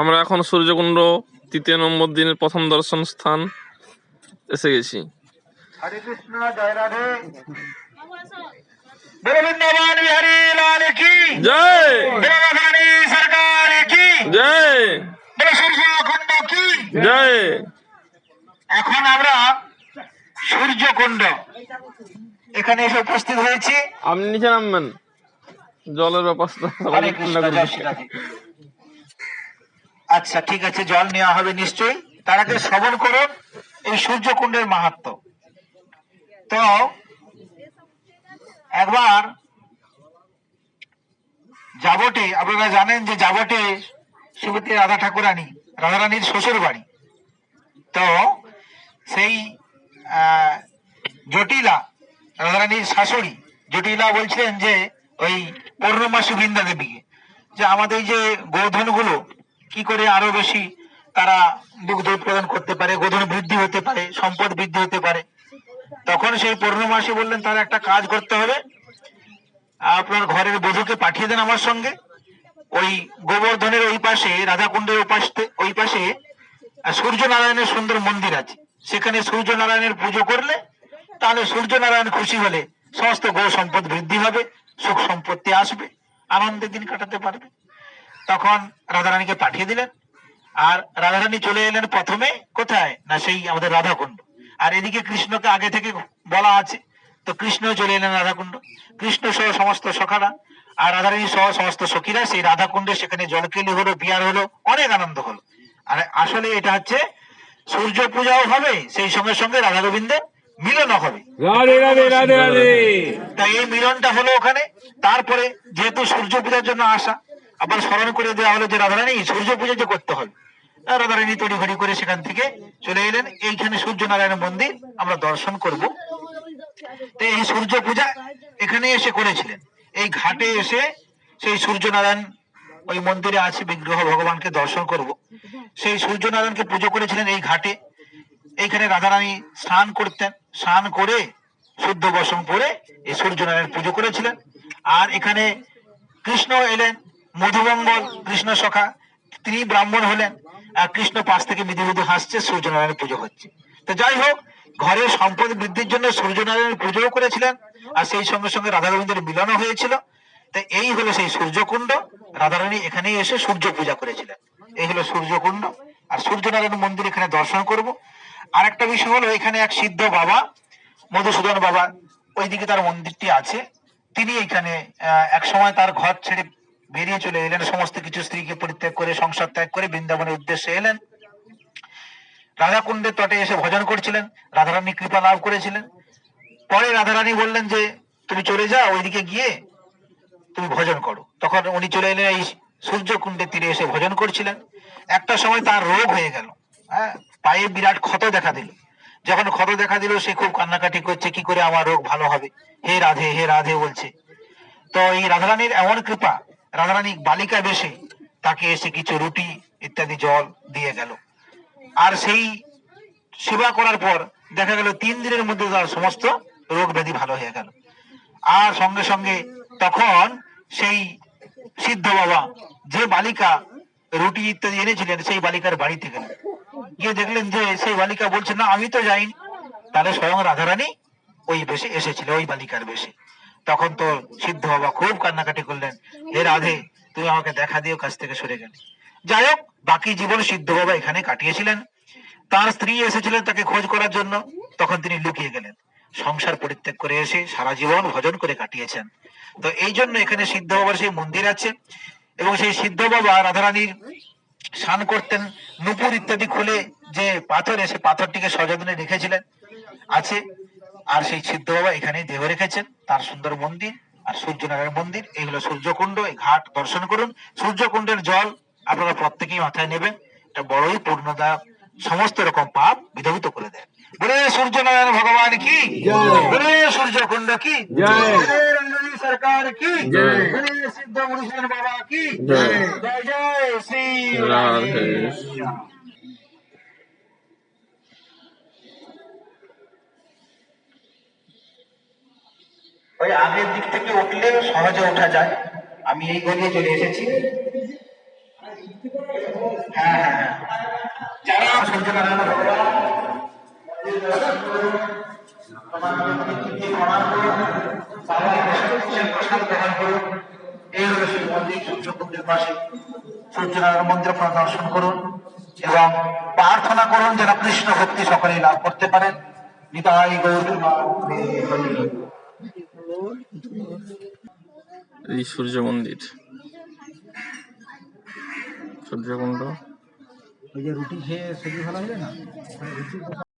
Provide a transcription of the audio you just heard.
আমরা এখন সূর্যকুণ্ড তৃতীয় নম্বর দিনের প্রথম দর্শন স্থান এসে গেছি। হরে কৃষ্ণ জয় রাধে। বৃন্দাবন বিহারী লাল কি? জয়। বলো সরকার কি? জয়। সূর্যকুণ্ড কি? জয়। এখন আমরা সূর্যকুণ্ড এখানে এসে উপস্থিত হয়েছি। আপনি নিচে নামবেন। জলের ব্যবস্থা রাধে। আচ্ছা ঠিক আছে জল নেওয়া হবে নিশ্চয়ই। তার আগে শ্রবণ করুন এই সূর্যকুণ্ডের মাহাত্ম। তো একবার যাবটে আপনারা জানেন যে যাবটে শ্রীমতী রাধা ঠাকুরানী রাধারানীর শ্বশুর বাড়ি। তো সেই আহ, জটিলা রাধারানীর শাশুড়ি জটিলা বলছিলেন যে ওই পূর্ণমাসী বৃন্দা দেবীকে যে আমাদের যে গোধনগুলো কি করে আরও বেশি তারা দুগ্ধ উৎপাদন করতে পারে, গোধন বৃদ্ধি হতে পারে, সম্পদ বৃদ্ধি হতে পারে। তখন সেই পূর্ণমাসী বললেন তার একটা কাজ করতে হবে। আপনার ঘরের বধূকে পাঠিয়ে দেন আমার সঙ্গে। ওই গোবর্ধনের ওই পাশে, রাধাকুণ্ডের ওই পাশে সূর্য নারায়ণের সুন্দর মন্দির আছে। সেখানে সূর্য নারায়ণের পুজো করলে, তাহলে সূর্য নারায়ণ খুশি হলে সমস্ত গো সম্পদ বৃদ্ধি হবে। সুখ সম্পত্তি আসবে, আনন্দে দিন কাটাতে পারবে। তখন রাধারানীকে পাঠিয়ে দিলেন, আর রাধারানী চলে এলেন প্রথমে কোথায়? না, সেই আমাদের রাধাকুণ্ড। আর এদিকে কৃষ্ণকে আগে থেকে বলা আছে, তো কৃষ্ণ চলে এলেন রাধাকুণ্ড। কৃষ্ণ সহ সমস্ত সখারা, আর রাধারানী সহ সমস্ত সখীরা সেই রাধাকুণ্ডে সেখানে জলকেলি হলো, বিয়ার হলো, অনেক আনন্দ হলো। আর আসলে এটা হচ্ছে সূর্য পূজাও হবে, সেই সঙ্গে সঙ্গে রাধা গোবিন্দের মিলনও হবে তাই এই মিলনটা হলো ওখানে। তারপরে যেহেতু সূর্য পূজার জন্য আসা আবার স্মরণ করে দেওয়া হলো যে রাধারানী সূর্য পূজা যে করতে হবে। রাধারানী তড়ি ঘড়ি করে সেখান থেকে চলে এলেন। এইখানে সূর্য নারায়ণ মন্দির আমরা দর্শন করব। তো এই সূর্য পূজা এখানে এসে করেছিলেন। এই ঘাটে এসে সেই সূর্য নারায়ণ ওই মন্দিরে আছে বিগ্রহ ভগবানকে দর্শন করব। সেই সূর্য নারায়ণকে পুজো করেছিলেন এই ঘাটে। এইখানে রাধারানী স্নান করতেন। স্নান করে, শুদ্ধ বসন পরে এই সূর্যনারায়ণ পুজো করেছিলেন। আর এখানে কৃষ্ণ এলেন, মধুমঙ্গল, কৃষ্ণ সখা, তিনি ব্রাহ্মণ হলেন, আর কৃষ্ণ পাশ থেকে মৃদু মৃদু হাসছে সূর্যনারায়ণ পুজো হচ্ছে। তো যাই হোক, ঘরের সম্পদ বৃদ্ধির জন্য সূর্যনারায়ণ পুজোও করেছিলেন, আর সেই সঙ্গে সঙ্গে রাধা গোবিন্দের মিলনও হয়েছিল। তো এই হলো সেই সূর্যকুণ্ড। রাধারানী এখানেই এসে সূর্য পূজা করেছিলেন। এই হলো সূর্যকুণ্ড। আর সূর্যনারায়ণ মন্দির এখানে দর্শন করব। আর একটা বিষয় হলো এখানে এক সিদ্ধ বাবা, মধুসূদন বাবা, ওইদিকে তার মন্দিরটি আছে। তিনি এখানে এক সময় তার ঘর ছেড়ে বেরিয়ে চলে এলেন। সমস্ত কিছু স্ত্রীকে পরিত্যাগ করে, সংসার ত্যাগ করে বৃন্দাবনের উদ্দেশ্যে এলেন। রাধাকুণ্ডের তটে এসে ভজন করছিলেন। রাধারানী কৃপা লাভ করেছিলেন। পরে রাধারানী বললেন যে, তুমি চলে যাও, ওইদিকে গিয়ে তুমি ভজন করো। তখন উনি চলে এলেন, এই সূর্যকুণ্ডের তীরে এসে ভজন করছিলেন। একটা সময় তার রোগ হয়ে গেল। হ্যাঁ পায়ে বিরাট ক্ষত দেখা দিল। যখন ক্ষত দেখা দিল, সে খুব কান্নাকাটি করছে, কি করে আমার রোগ ভালো হবে? হে রাধে হে রাধে, বলছে। তো এই রাধারানীর এমন কৃপা, রাধারানী বালিকা বেশে তাকে এসে কিছু রুটি ইত্যাদি জল দিয়ে গেল। আর সেই সেবা করার পর দেখা গেল, তিন দিনের মধ্যে তার সমস্ত রোগ ব্যাধি ভালো হয়ে গেল। আর সঙ্গে সঙ্গে তখন সেই সিদ্ধ বাবা যে বালিকা রুটি ইত্যাদি এনেছিলেন, সেই বালিকার বাড়িতে গেলেন। গিয়ে দেখলেন যে সেই বালিকা বলছে, না, আমি তো যাইনি। তাহলে স্বয়ং রাধারানী ওই বেশে এসেছিল, ওই বালিকার বেশে। তখন তো সিদ্ধ বাবা খুব কান্নাকাটি করলেন, হে রাধে, তুমি আমাকে দেখা দিও কাছ থেকে সরে গেলে। যাই হোক, বাকি জীবন সিদ্ধ বাবা এখানে কাটিয়েছিলেন। তার স্ত্রী এসেছিলেন তাকে খোঁজ করার জন্য। তখন তিনি লুকিয়ে গেলেন। সংসার পরিত্যাগ করে এসে সারা জীবন ভজন করে কাটিয়েছেন। তো এই জন্য এখানে সিদ্ধ বাবার সেই মন্দির আছে এবং সেই সিদ্ধ বাবা রাধারানীর স্নান করতেন নুপুর ইত্যাদি খুলে যে পাথর এসে পাথরটিকে সযত্নে রেখেছিলেন আছে। আর সেই সিদ্ধ বাবা এখানেই দেহ রেখেছেন। তার সুন্দর মন্দির আর সূর্যনারায়ণ মন্দির এই হলো সূর্যকুণ্ড। এই ঘাট দর্শন করুন। সূর্যকুণ্ডের জল আপনারা প্রত্যেকেই মাথায় নেবেন। এটা বড়ই পূর্ণদা সমস্ত রকম পাপ বিধবিত করে দেয়। বলে সূর্যনারায়ণ ভগবান কি? বলে সূর্যকুণ্ড কি? সরকার কি? সিদ্ধ মধুসূদন বাবা কি? জয়। জয় শ্রী ওই আগের দিক থেকে উঠলে সহজে ওঠা যায়। আমি এই গলিয়ে চলে এসেছি। হ্যাঁ হ্যাঁ হ্যাঁ। যারা সূর্যনারায়ণ ভগবান প্রসাদ গ্রহণ করুন। এই হলো শিব মন্দির পাশে সূর্যনারায়ণ মন্দির আপনারা দর্শন করুন এবং প্রার্থনা করুন যেন কৃষ্ণ ভক্তি সকলেই লাভ করতে পারেন নিতাই গৌর এই সূর্য মন্দির। সূর্যকুণ্ড। ওই যে রুটি খেয়ে শরীর ভালো হলে না?